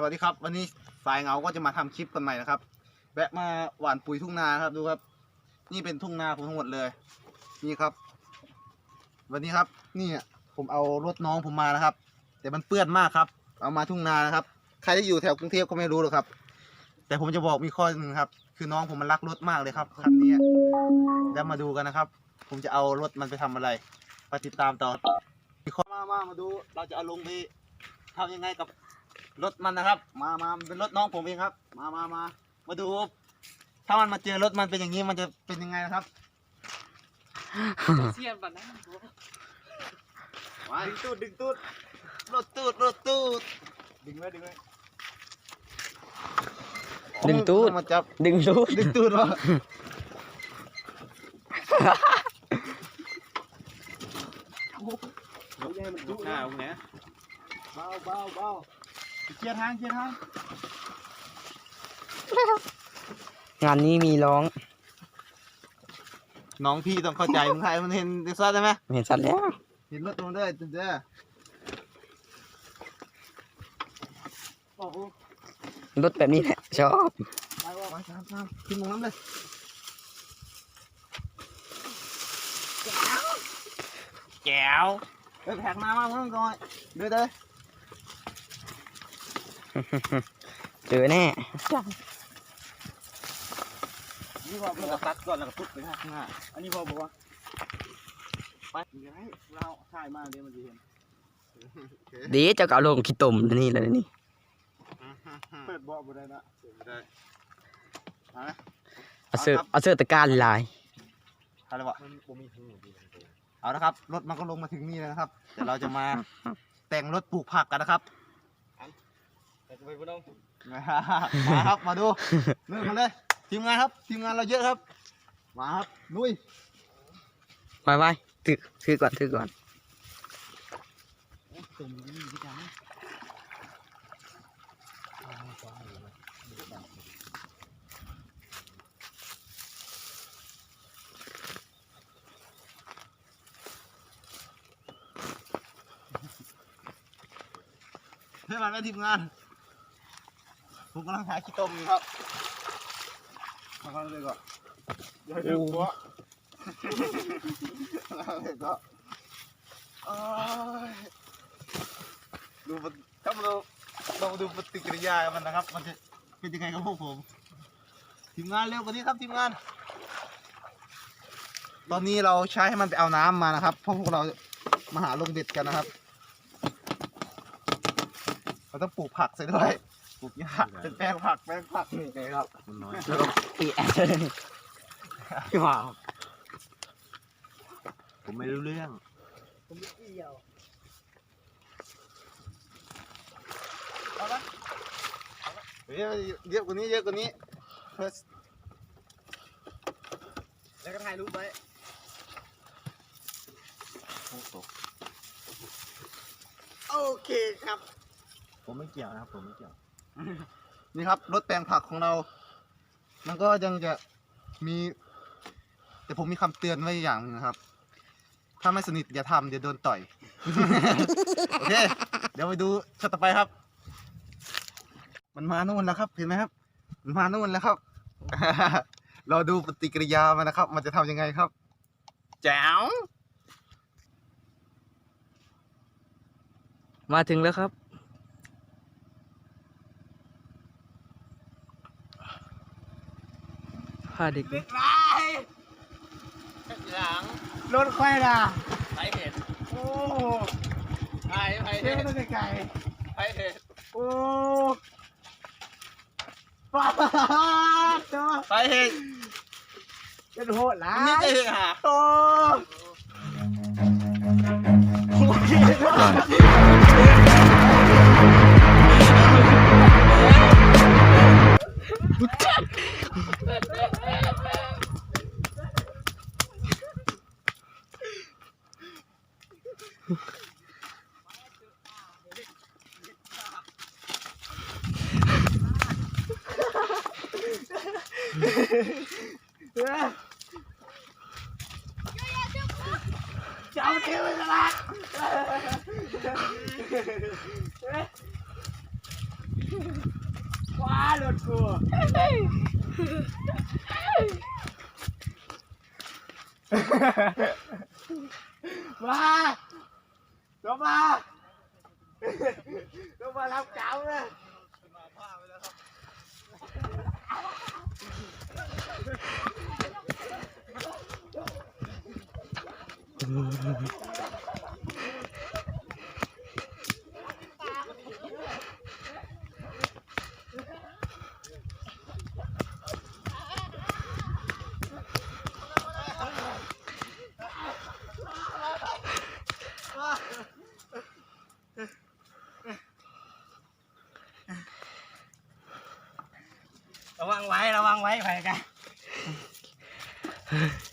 สวัสดีครับ วันนี้สายเงาก็จะมาทำคลิปกันใหม่นะครับแวะมาหว่านปุ๋ยทุ่งนาครับดูครับ นี่เป็นทุ่งนาผมทั้งหมดเลย นี่ครับ วันนี้ครับ นี่ผมเอารถน้องผมมานะครับ แต่มันเปื้อนมากครับ เอามาทุ่งนานะครับ ใครที่อยู่แถวกรุงเทพก็ไม่รู้หรอกครับ แต่ผมจะบอกมีข้อหนึ่งครับ คือน้องผมมันรักรถมากเลยครับคันนี้เดี๋ยวมาดูกันนะครับ ผมจะเอารถมันไปทำอะไรไปติดตามต่อมีข้อมามามาดู เราจะเอาลงไปทำยังไงกับ รถมันนะครับ มามามันเป็นรถน้องผมเองครับ มามามามาดู ถ้ามันมาเจอรถมันเป็นอย่างนี้มันจะเป็นยังไงนะครับเสียนบัดนั้นมาดึงตูดดึงตูดรถตูดรถตูดดึงไว้ดึงไว้ดึงตูดมาจับดึงรูดดึงตูดวะหน้าเนี้ยเบาเบาเบา เคลียร์ทางเคลียร์ทางงานนี้มีร้องน้องพี่ต้องเข้าใจมึงไทยมันเห็นดิซัดได้ไหมเห็นสัตว์แล้วเห็นรถตรงด้วยเด้อโอ้โหรถแบบนี้แหละชอบไปว่าไปตามตามขึ้นตรงนั้นเลยแก้วเฮ้ยแผกน้ำมาเพิ่มก่อนเด้อเด้อ เจอแน่นี่พอมันก็ตัดก่อนแล้วก็ทุบไปข้างหน้าอันนี้พอบอกว่าไปเดี๋ยวให้เราถ่ายมาเดี๋ยวมันจะเห็นเดี๋ยวจะเอาลงขี้ตมนี่เลยนี่เปิดเบาะบ่ได้นะเปิดบ่ได้เอาละเอาเสื้อเอาเสื้อตะกร้ารลายเอาเลยวะเอาละครับรถมันก็ลงมาถึงนี่แล้วนะครับเดี๋ยวเราจะมาแต่งรถปลูกผักกันนะครับ มาครับมาดูเริ่มกันเลยทีมงานครับทีมงานเราเยอะครับ มาครับลุยไปไปถือถือก่อนถือก่อนตุ่มนี่พี่จ๋าเพื่อนมาแล้วทีมงาน ผมกำลังหาขี้ต้มอยู่ครับมาเข้าเลยก่อนเดี๋ยวเดี๋ยวหัวเอาเลยก็โอ้ยดูมันถ้าเราเราดูปฏิกิริยามันนะครับ มันจะเป็นยังไงกับพวกผม ทีมงานเร็วกว่านี้ครับทีมงาน ตอนนี้เราใช้ให้มันไปเอาน้ำมานะครับ เพราะพวกเรามาหาลงเบ็ดกันนะครับ เราต้องปลูกผักใส่ด้วย ปลูกหญ้าเป็นแปลงผักแปลงผักนี่ไงครับแล้วก็ปีแอดว้าวผมไม่รู้เรื่อง ผมไม่เกี่ยวเอาละเฮ้ยเยอะกว่านี้เยอะกว่านี้เพื่อแล้วก็ถ่ายรูปไว้โอ้โหโอเคครับ ผมไม่เกี่ยวนะครับ ผมไม่เกี่ยว นี่ครับรถแปลงผักของเรา มันก็ยังจะมี แต่ผมมีคำเตือนไว้อย่างหนึงนะครับ ถ้าไม่สนิทอย่าทำเดี๋ยวโดนต่อย โอเค เดี๋ยวไปดูช็อตต่อไปครับ มันมานู่นแล้วครับเห็นไหมครับ มันมานู่นแล้วครับ เราดูปฏิกิริยามันนะครับ มันจะทำยังไงครับ แจ๋ว มาถึงแล้วครับาเด็กหลังรถควายล่ะไปเห็นโอ้ไปไปเท่เห็นตั้งไกลไปเห็นโอ้ป้าเจ้าไปเห็นเป็นโหดหลานี่ยจะเห็นหาโอ้ เจ้าเทวดารถกูมาลงมาลงมารับเ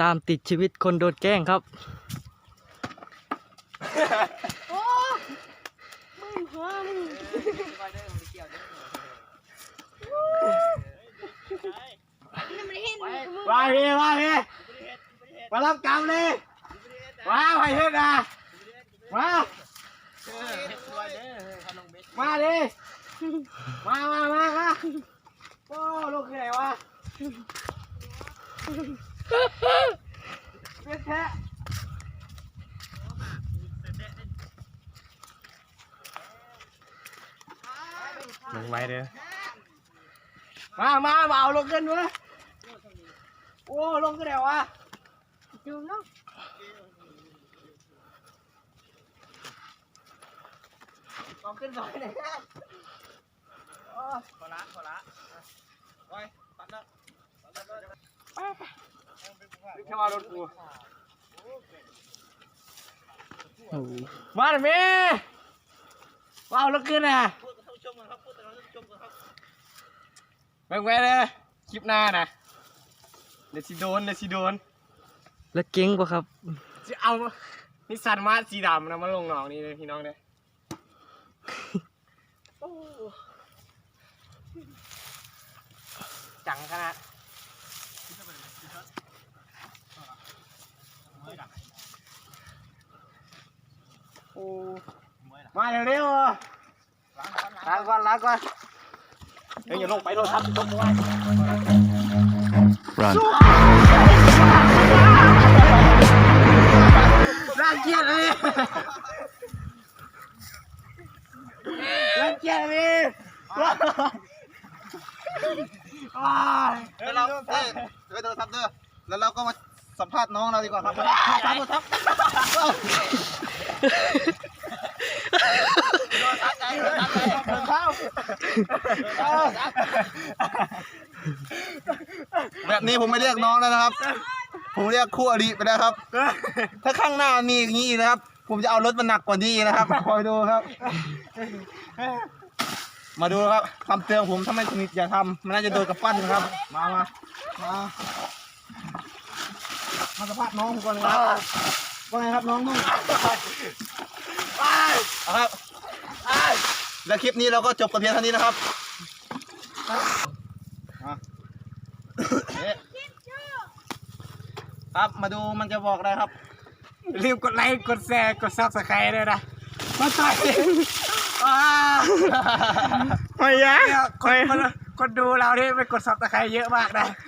ตามติดชีวิตคนโดนแกล้งครับมาพี่มาพี่มารับกรรมเลยมาไปเฮ็ดนะมามาดิมามามามาโอ้ลูกไหนวะ เป็นแท้ลงไว้เด้อมามามาเอาลงขึ้นวะโอ้ลงขึ้นไหนวะดูเนาะเอาขึ้นหน่อยหน่อยนะขอละขอละไว้ตัดแล้ว นี่แค่ว่ารถกู โอ้ย มาเลยแม่มาเอารถขึ้นนะพูดกับท่านนครับพูดกับท่านผู้ชมก่อนครับแบงไว้เลยคลิปหน้านะเดี๋ยวสิโดนเดี๋ยวสิโดนแล้วเก่งปะครับ จะเอานิสสันมาสีดำนะมาลงหนองนี่เลยพี่น้องเลยโอ้จังขนาด มาเร็วๆอะล้างก่อนล้างก่อนเฮ้ยอย่าลงไปโดนทับลงไว้รังเกียจเลยรังเกียจเลยว้ายแล้วเราเอ้ยเดี๋ยวโทรศัพท์เด้อแล้วเราก็มาสัมภาษณ์น้องเราดีกว่าครับครับครับเข้า แบบนี้ผมไม่เรียกน้องแล้วนะครับ ผมเรียกคู่อริไปแล้วครับ ถ้าข้างหน้ามีอย่างนี้นะครับ ผมจะเอารถมันหนักกว่านี้นะครับคอยดูครับ มาดูครับคำเตือนผมถ้าไม่สนิทอย่าทำมันน่าจะโดนกับปั้นนะครับ มามามามาสัมภาษณ์น้องผมก่อนครับว่าไงครับน้องนุ่ง เอาครับและคลิปนี้เราก็จบกันเพียงเท่านี้นะครับอะนี่ครับมาดูมันจะบอกอะไรครับ รีบกดไลค์กดแชร์กดซับสไครต์ด้วยนะมาต่อยอ้าไม่ยะเนี่ยคนคนคนดูเรานี่ไปกดซับสไครต์เยอะมากนะ